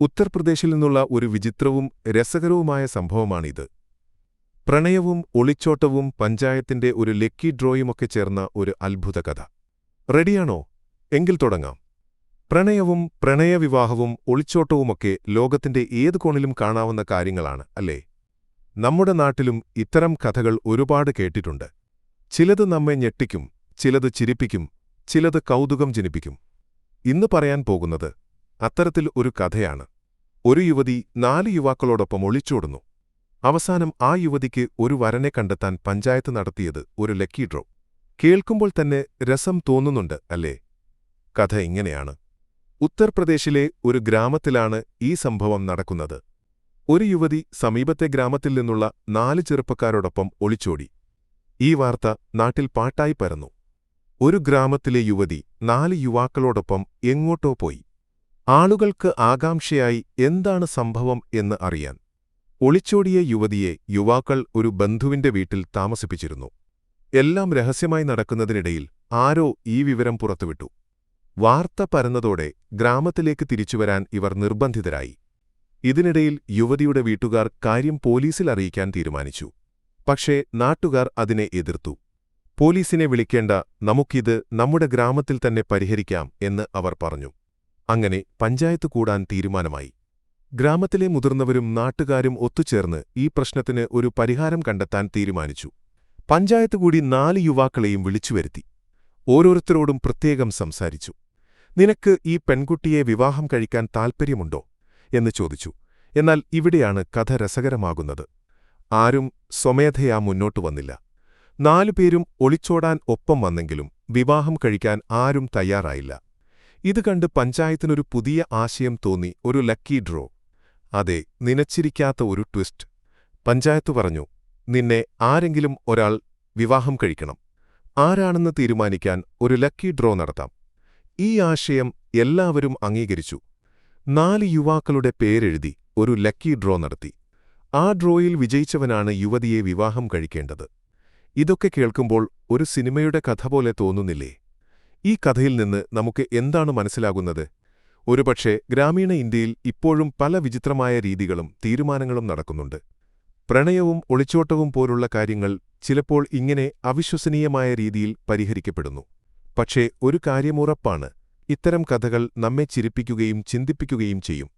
ഉത്തർപ്രദേശിൽ നിന്നുള്ള ഒരു വിചിത്രവും രസകരവുമായ സംഭവമാണിത്. പ്രണയവും ഒളിച്ചോട്ടവും പഞ്ചായത്തിന്റെ ഒരു ലക്കി ഡ്രോയുമൊക്കെ ചേർന്ന ഒരു അത്ഭുത കഥ. റെഡിയാണോ? എങ്കിൽ തുടങ്ങാം. പ്രണയവും പ്രണയവിവാഹവും ഒളിച്ചോട്ടവുമൊക്കെ ലോകത്തിന്റെ ഏത് കോണിലും കാണാവുന്ന കാര്യങ്ങളാണ് അല്ലേ? നമ്മുടെ നാട്ടിലും ഇത്തരം കഥകൾ ഒരുപാട് കേട്ടിട്ടുണ്ട്. ചിലത് നമ്മെ ഞെട്ടിക്കും ചിലത് ചിരിപ്പിക്കും ചിലത് കൗതുകം ജനിപ്പിക്കും. ഇന്ന് പറയാൻ പോകുന്നത് അത്തരത്തിൽ ഒരു കഥയാണ്. ഒരു യുവതി നാല് യുവാക്കളോടൊപ്പം ഒളിച്ചോടുന്നു. അവസാനം ആ യുവതിക്ക് ഒരു വരനെ കണ്ടെത്താൻ പഞ്ചായത്ത് നടത്തിയത് ഒരു ലക്കി ഡ്രോ. കേൾക്കുമ്പോൾ തന്നെ രസം തോന്നുന്നുണ്ട് അല്ലേ? കഥ ഇങ്ങനെയാണ്. ഉത്തർപ്രദേശിലെ ഒരു ഗ്രാമത്തിലാണ് ഈ സംഭവം നടക്കുന്നത്. ഒരു യുവതി സമീപത്തെ ഗ്രാമത്തിൽ നിന്നുള്ള നാല് ചെറുപ്പക്കാരോടൊപ്പം ഒളിച്ചോടി. ഈ വാർത്ത നാട്ടിൽ പാട്ടായി പരന്നു. ഒരു ഗ്രാമത്തിലെ യുവതി നാല് യുവാക്കളോടൊപ്പം എങ്ങോട്ടോ പോയി. ആളുകൾക്ക് ആകാംക്ഷയായി എന്താണ് സംഭവം എന്ന് അറിയാൻ ഒളിച്ചോടിയ യുവതിയെ യുവാക്കൾ ഒരു ബന്ധുവിന്റെ വീട്ടിൽ താമസിപ്പിച്ചിരുന്നു. എല്ലാം രഹസ്യമായി നടക്കുന്നതിനിടയിൽ ആരോ ഈ വിവരം പുറത്തുവിട്ടു. വാർത്ത പരന്നതോടെ ഗ്രാമത്തിലേക്ക് തിരിച്ചുവരാൻ ഇവർ നിർബന്ധിതരായി. ഇതിനിടയിൽ യുവതിയുടെ വീട്ടുകാർ കാര്യം പോലീസിൽ അറിയിക്കാൻ തീരുമാനിച്ചു. പക്ഷേ നാട്ടുകാർ അതിനെ എതിർത്തു. പോലീസിനെ വിളിക്കേണ്ട നമുക്കിത് നമ്മുടെ ഗ്രാമത്തിൽ തന്നെ പരിഹരിക്കാം എന്ന് അവർ പറഞ്ഞു. അങ്ങനെ പഞ്ചായത്ത് കൂടാൻ തീരുമാനമായി. ഗ്രാമത്തിലെ മുതിർന്നവരും നാട്ടുകാരും ഒത്തുചേർന്ന് ഈ പ്രശ്നത്തിന് ഒരു പരിഹാരം കണ്ടെത്താൻ തീരുമാനിച്ചു. പഞ്ചായത്ത് കൂടി നാല് യുവാക്കളെയും വിളിച്ചുവരുത്തി. ഓരോരുത്തരോടും പ്രത്യേകം സംസാരിച്ചു. നിനക്ക് ഈ പെൺകുട്ടിയെ വിവാഹം കഴിക്കാൻ താൽപ്പര്യമുണ്ടോ? എന്ന് ചോദിച്ചു. എന്നാൽ ഇവിടെയാണ് കഥ രസകരമാകുന്നത്. ആരും സ്വമേധയാ മുന്നോട്ടു വന്നില്ല. നാലുപേരും ഒളിച്ചോടാൻ ഒപ്പം വന്നെങ്കിലും വിവാഹം കഴിക്കാൻ ആരും തയ്യാറായില്ല. ഇത് കണ്ട് പഞ്ചായത്തിനൊരു പുതിയ ആശയം തോന്നി ഒരു ലക്കി ഡ്രോ. അതെ നിനച്ചിരിക്കാത്ത ഒരു ട്വിസ്റ്റ്. പഞ്ചായത്ത് പറഞ്ഞു നിന്നെ ആരെങ്കിലും ഒരാൾ വിവാഹം കഴിക്കണം. ആരാണെന്ന് തീരുമാനിക്കാൻ ഒരു ലക്കി ഡ്രോ നടത്താം. ഈ ആശയം എല്ലാവരും അംഗീകരിച്ചു. നാല് യുവാക്കളുടെ പേരെഴുതി ഒരു ലക്കി ഡ്രോ നടത്തി. ആ ഡ്രോയിൽ വിജയിച്ചവനാണ് യുവതിയെ വിവാഹം കഴിക്കേണ്ടത്. ഇതൊക്കെ കേൾക്കുമ്പോൾ ഒരു സിനിമയുടെ കഥ പോലെ തോന്നുന്നില്ലേ? ഈ കഥയിൽ നിന്ന് നമുക്ക് എന്താണ് മനസ്സിലാകുന്നത്? ഒരുപക്ഷെ ഗ്രാമീണ ഇന്ത്യയിൽ ഇപ്പോഴും പല വിചിത്രമായ രീതികളും തീരുമാനങ്ങളും നടക്കുന്നുണ്ട്. പ്രണയവും ഒളിച്ചോട്ടവും പോലുള്ള കാര്യങ്ങൾ ചിലപ്പോൾ ഇങ്ങനെ അവിശ്വസനീയമായ രീതിയിൽ പരിഹരിക്കപ്പെടുന്നു. പക്ഷേ ഒരു കാര്യമുറപ്പാണ് ഇത്തരം കഥകൾ നമ്മെ ചിരിപ്പിക്കുകയും ചിന്തിപ്പിക്കുകയും ചെയ്യും.